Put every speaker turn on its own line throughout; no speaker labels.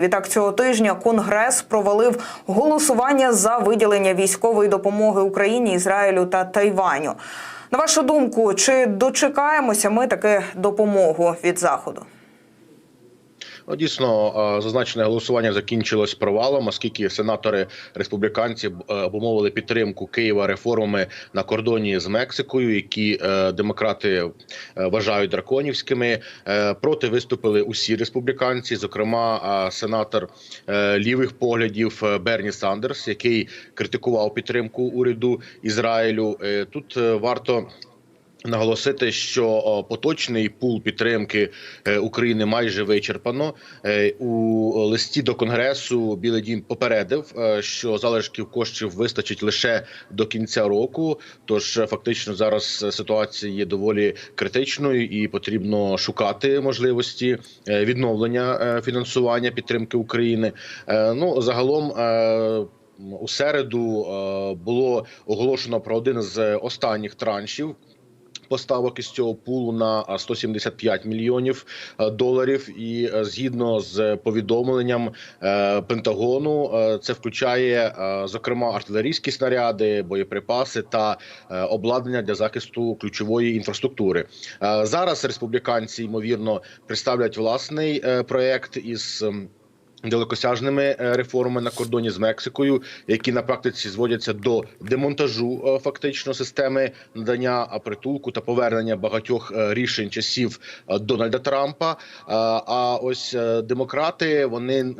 Відтак цього тижня Конгрес провалив голосування за виділення військової допомоги Україні, Ізраїлю та Тайваню. На вашу думку, чи дочекаємося ми таки допомогу від заходу?
Ну, Дійсно, е, зазначене голосування закінчилось провалом, оскільки сенатори республіканці е, обумовили підтримку Києва реформами на кордоні з Мексикою, які е, демократи вважають драконівськими. Проти виступили усі республіканці, зокрема сенатор лівих поглядів Берні Сандерс, який критикував підтримку уряду Ізраїлю. Тут варто. Наголосити, що поточний пул підтримки е, України майже вичерпано Е, у листі до конгресу. Білий дім попередив, е, що залишків коштів вистачить лише до кінця року. Тож фактично зараз ситуація є доволі критичною і потрібно шукати можливості відновлення фінансування підтримки України. Ну загалом. У середу було оголошено про один з останніх траншів поставок із цього пулу на а, 175 мільйонів е, доларів. І е, згідно з повідомленням е, Пентагону, це включає зокрема артилерійські снаряди, боєприпаси та обладнання для захисту ключової інфраструктури. Зараз республіканці ймовірно представлять власний проект із. Далекосяжними е, реформами на кордоні з Мексикою, які на практиці зводяться до демонтажу е, фактично системи надання притулку та повернення багатьох е, рішень часів Дональда Трампа. А ось демократи вони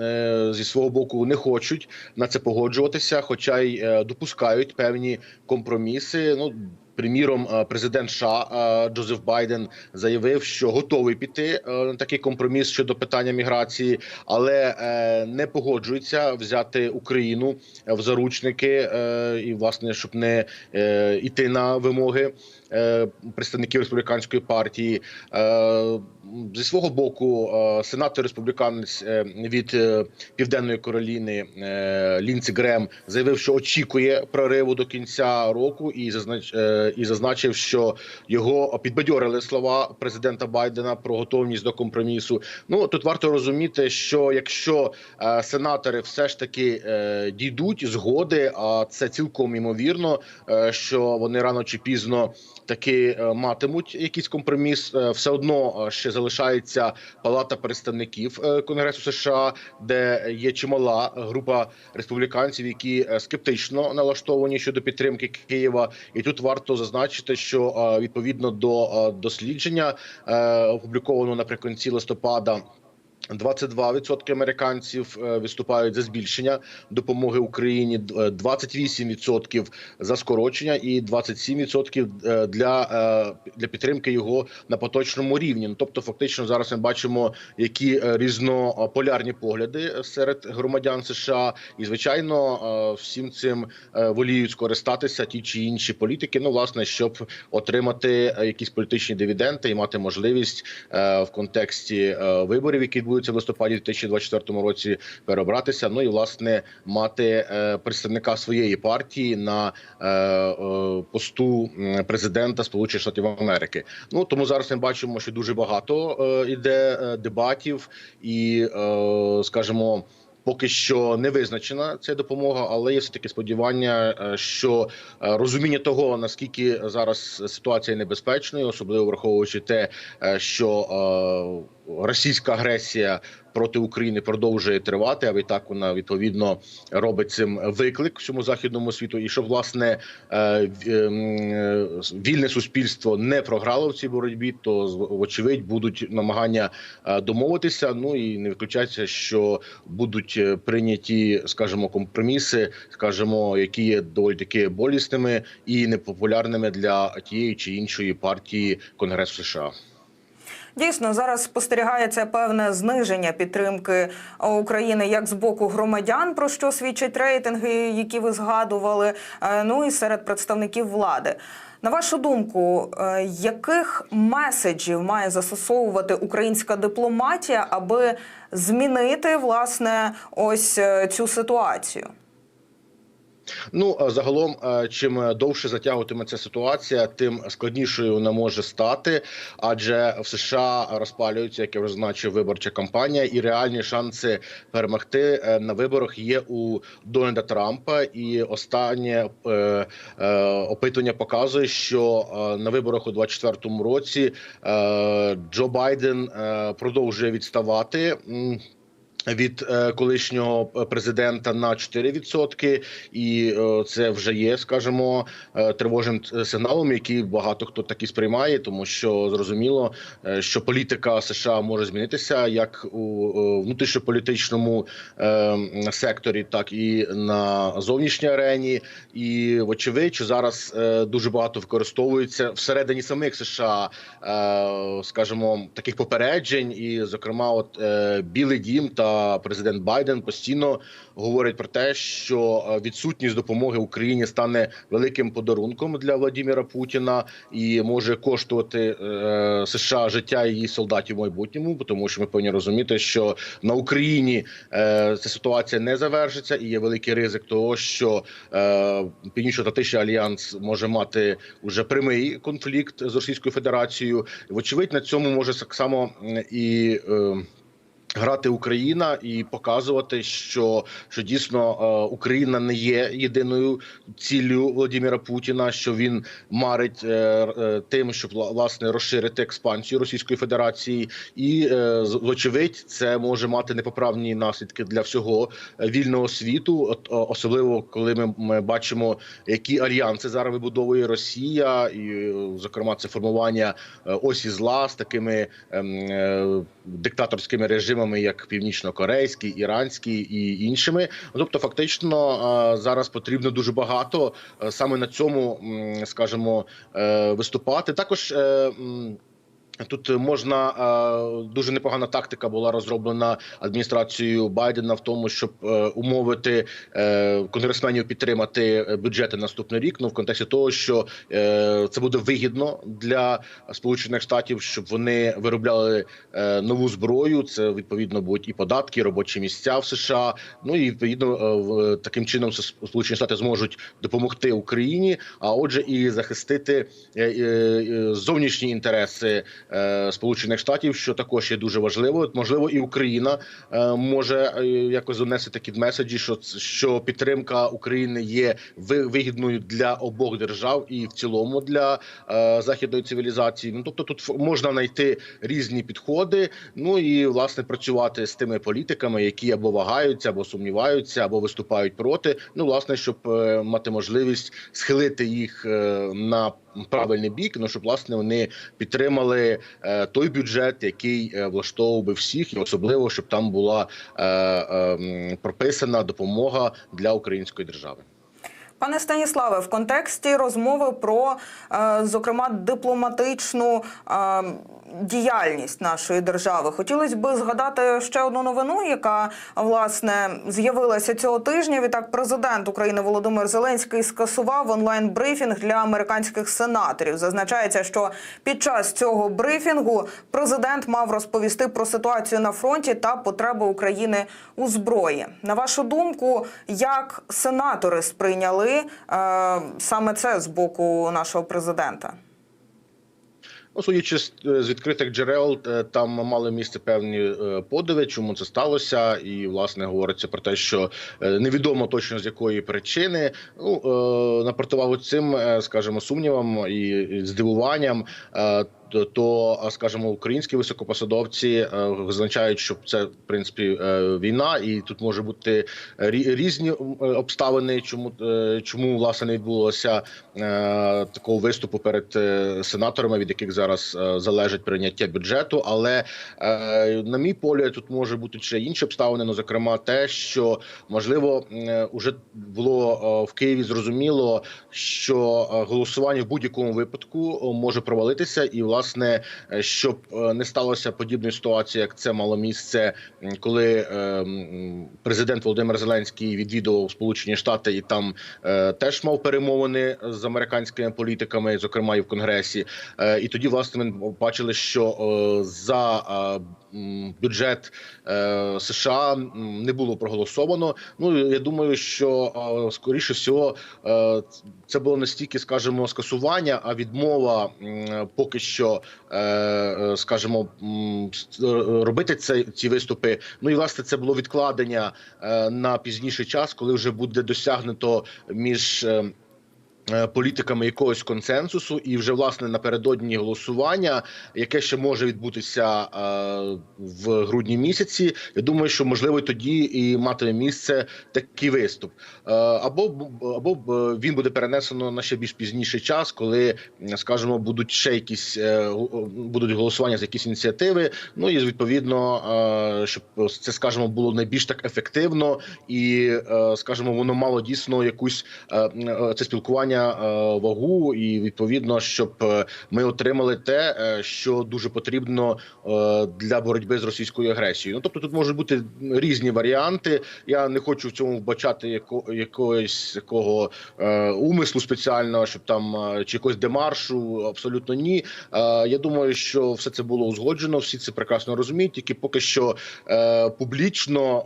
зі свого боку не хочуть на це погоджуватися, хоча й допускають певні компроміси. Ну Приміром, е, президент США е, Джозеф Байден заявив, що готовий піти е, на такий компроміс щодо питання міграції, але не погоджується взяти Україну в заручники і, власне, щоб не йти на вимоги представників республіканської партії. Зі свого боку, е, сенатор республіканець е, від е, південної Кароліни Лінці Грем заявив, що очікує прориву до кінця року, і зазнач і зазначив, що його підбадьорили слова президента Байдена про готовність до компромісу. Ну тут варто розуміти, що якщо сенатори все ж таки дійдуть згоди, а це цілком імовірно, що вони рано чи пізно таки е, матимуть якийсь компроміс, е, все одно е, ще залишається палата представників Конгресу США, де є чимала група республіканців, які скептично налаштовані щодо підтримки Києва. І тут варто зазначити, що відповідно до дослідження опублікованого наприкінці листопада. 22% американців е, виступають за збільшення допомоги Україні, д- е, 28% за скорочення і 27% е, для, для підтримки його на поточному рівні. Ну, Тобто, фактично, зараз ми бачимо, які різнополярні погляди серед громадян США, і звичайно, всім цим воліють скористатися ті чи інші політики. Ну, власне, щоб отримати якісь політичні дивіденди і мати можливість в контексті виборів, які відбудуться в листопаді 2024 році, переобратися. Ну і власне мати е, представника своєї партії на е, е, посту президента Сполучених Штатів Америки. Ну тому зараз ми бачимо, що дуже багато іде дебатів і, скажімо. Поки що не визначена ця допомога, але є все таки сподівання, що розуміння того наскільки зараз ситуація небезпечною, особливо враховуючи те, що російська агресія проти України продовжує тривати. А відтак вона відповідно робить цим виклик всьому західному світу. І щоб власне е, в- е, вільне суспільство не програло в цій боротьбі, то вочевидь будуть намагання е, домовитися. Ну і не виключається, що будуть е, прийняті, скажімо, компроміси, скажімо, які є доволі таки болісними і непопулярними для тієї чи іншої партії Конгресу США.
Дійсно, зараз спостерігається певне зниження підтримки України як з боку громадян, про що свідчать рейтинги, які ви згадували. е, Ну і серед представників влади. На вашу думку, е, яких меседжів має застосовувати українська дипломатія, аби змінити власне ось е, цю ситуацію?
Ну загалом, е, чим довше затягуватиме ця ситуація, тим складнішою вона може стати, адже в США розпалюється, як я вже зазначив, виборча кампанія, і реальні шанси перемогти е, на виборах є у Дональда Трампа. І останнє е, е, опитування показує, що е, на виборах у 2024 році е, Джо Байден е, продовжує відставати. Від е, колишнього президента на 4%, і е, це вже є, скажімо, е, тривожним е, сигналом, який багато хто таки сприймає, тому що зрозуміло, е, що політика США може змінитися як у е, внутрішньополітичному е, секторі, так і на зовнішній арені. І вочевидь, що зараз е, дуже багато використовується всередині самих США, е, скажімо, таких попереджень, і зокрема, от е, Білий Дім та президент Байден постійно говорять про те, що е, відсутність допомоги Україні стане великим подарунком для Владимира Путіна і може коштувати е, США життя її солдатів в майбутньому, тому що ми повинні розуміти, що на Україні е, ця ситуація не завершиться, і є великий ризик того, що Північно-Атлантичний альянс може мати уже прямий конфлікт з Російською Федерацією. Вочевидь, на цьому може так само і. Грати Україна і показувати, що що дійсно е, Україна не є єдиною ціллю Володимира Путіна, що він марить е, е, тим, щоб власне розширити експансію Російської Федерації, і вочевидь це може мати непоправні наслідки для всього вільного світу, особливо коли ми, бачимо, які альянси зараз вибудовує Росія, і зокрема це формування осі зла з такими ем, диктаторськими режимами, як північно-корейський, іранський і іншими. Тобто, фактично е, зараз потрібно дуже багато е, саме на цьому, скажімо, е, виступати. Також. Е, Тут можна е, дуже непогана тактика була розроблена адміністрацією Байдена в тому, щоб е, умовити е, конгресменів підтримати е, бюджети наступний рік. Ну в контексті того, що е, це буде вигідно для Сполучених Штатів, щоб вони виробляли е, нову зброю. Це відповідно будуть і податки, і робочі місця в США. Ну і відповідно е, таким чином Сполучені Штати зможуть допомогти Україні, а отже, і захистити е, е, е, зовнішні інтереси е, Сполучених Штатів, що також є дуже важливо. Можливо, і Україна е, може е, якось донести такі меседжі, що що підтримка України є ви- вигідною для обох держав і в цілому для е, західної цивілізації. Ну тобто, тут можна знайти різні підходи. Ну і власне працювати з тими політиками, які або вагаються, або сумніваються, або виступають проти. Ну, власне, щоб е, мати можливість схилити їх е, на правильний бік. Ну щоб власне вони підтримали е, той бюджет, який е, влаштовував би всіх, і особливо щоб там була е, е, прописана допомога для української держави.
Пане Станіславе, в контексті розмови про, е, зокрема, дипломатичну е, діяльність нашої держави, хотілося б згадати ще одну новину, яка власне з'явилася цього тижня. Відтак, президент України Володимир Зеленський скасував онлайн брифінг для американських сенаторів. Зазначається, що під час цього брифінгу президент мав розповісти про ситуацію на фронті та потреби України у зброї. На вашу думку, як сенатори сприйняли е, саме це з боку нашого президента?
Ну, судячи з з відкритих джерел, е, там мали місце певні е, подиви, чому це сталося, і власне говориться про те, що е, невідомо точно з якої причини. Ну е, на цим, е, скажімо, сумнівам і здивуванням. Е, то- То, скажімо, українські високопосадовці е, визначають, що це в принципі е, війна, і тут може бути різні е, обставини, чому е, чому власне не відбулося е, такого виступу перед е, сенаторами, від яких зараз е, залежить прийняття бюджету. Але е, на мій погляд, тут може бути ще інші обставини. Ну, зокрема, те, що можливо е, уже було е, в Києві зрозуміло, що е, голосування в будь-якому випадку е, може провалитися, і власне власне, е, щоб е, не сталося подібної ситуації, як це мало місце, коли е, президент Володимир Зеленський відвідував Сполучені Штати і там теж мав перемовини з американськими політиками, зокрема і в Конгресі. І тоді власне ми бачили, що за бюджет США не було проголосовано. Ну я думаю, що скоріше всього це було не стільки, скажімо, скасування, а відмова поки що, е, е, скажімо, е, робити це ці виступи. Ну і власне це було відкладення е, на пізніший час, коли вже буде досягнуто між. Е, Політиками якогось консенсусу, і вже власне напередодні голосування, яке ще може відбутися е, в грудні місяці. Я думаю, що можливо тоді і матиме місце такий виступ, е, або або він буде перенесено на ще більш пізніший час, коли скажімо, будуть ще якісь будуть голосування за якісь ініціативи. Ну і відповідно, щоб це скажімо, було найбільш так ефективно, і скажімо, воно мало дійсно якусь це спілкування е, вагу, і відповідно, щоб е, ми отримали те, е, що дуже потрібно для боротьби з російською агресією. Ну тобто, тут можуть бути різні варіанти. Я не хочу в цьому вбачати яко, якогось такого е, умислу спеціального, щоб там чи якогось демаршу. Абсолютно ні. Я думаю, що все це було узгоджено. Всі це прекрасно розуміють. Тільки поки що публічно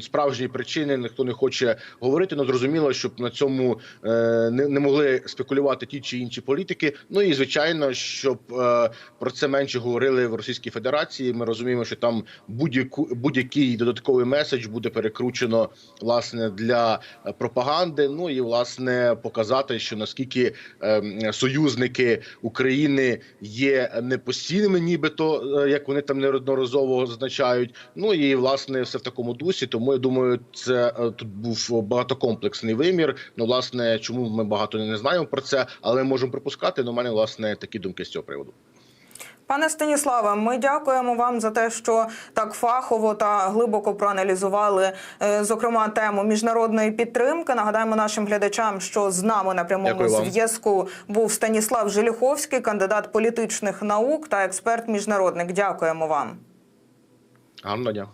справжні причини ніхто не хоче говорити. Ну зрозуміло, щоб на цьому не, не могли спекулювати ті чи інші політики. Ну і звичайно, щоб е, про це менше говорили в Російській Федерації. Ми розуміємо, що там будь-яку будь-який додатковий меседж буде перекручено власне для е, пропаганди. Ну і власне показати, що наскільки е, союзники України є не постійними, нібито е, як вони там неодноразово зазначають. Ну і власне все в такому дусі. Тому я думаю, це тут був багатокомплексний вимір. Ну, власне, чому ми багато не знаємо про це, але можемо припускати. Ну, у мене власне такі думки з цього приводу.
Пане Станіславе, ми дякуємо вам за те, що так фахово та глибоко проаналізували, е, зокрема, тему міжнародної підтримки. Нагадаємо нашим глядачам, що з нами на прямому зв'язку був Станіслав Желіховський, кандидат політичних наук та експерт міжнародник. Дякуємо вам.
Гарного дня.